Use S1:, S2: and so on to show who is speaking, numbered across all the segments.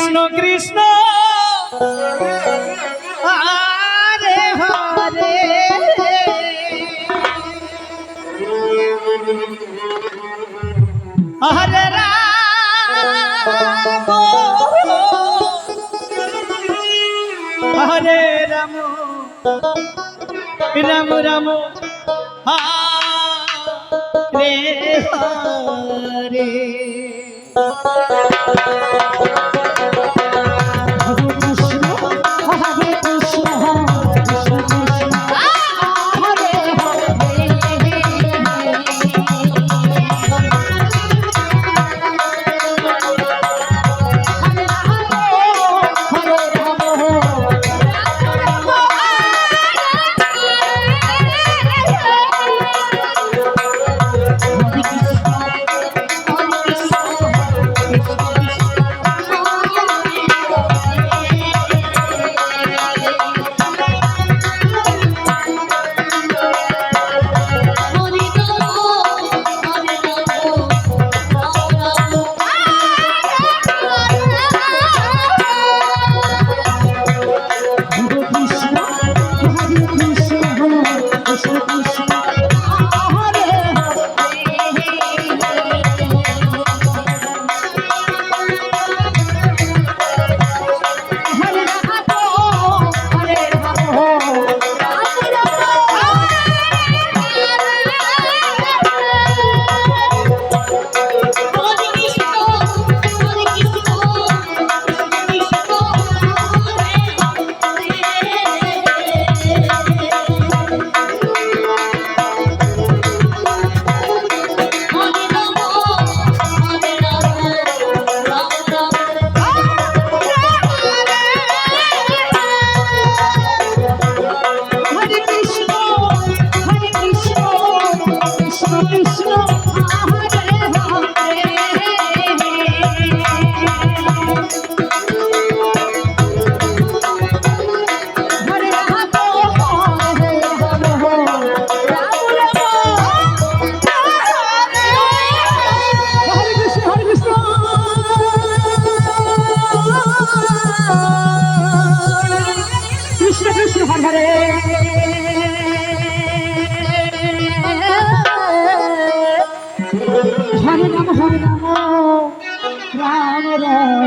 S1: কৃষ্ণ কৃষ্ণ আরে হরে হরে রাম হরে রাম রাম রাম হরে হরে Thank you.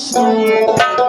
S1: 心。